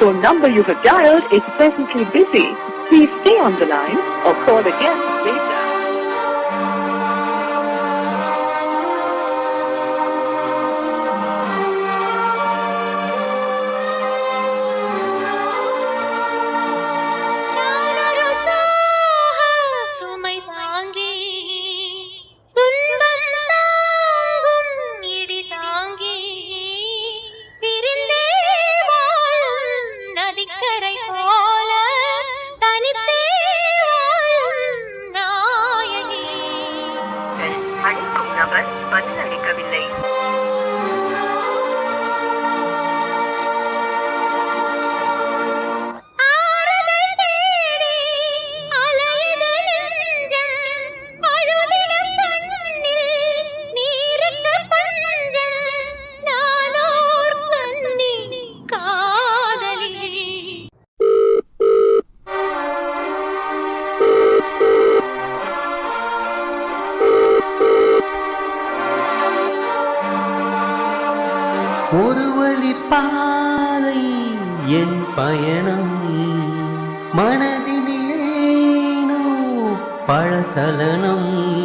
phone number you have dialed is presently busy. Please stay on the line or call again later. நதிக்கரை போல தனித்தே நாயகி. அழைக்கும் நபர் பதிலளிக்கவில்லை ஒரு வழி பாதை என் பயணம். மனதினிலேனோ பழசலனம்.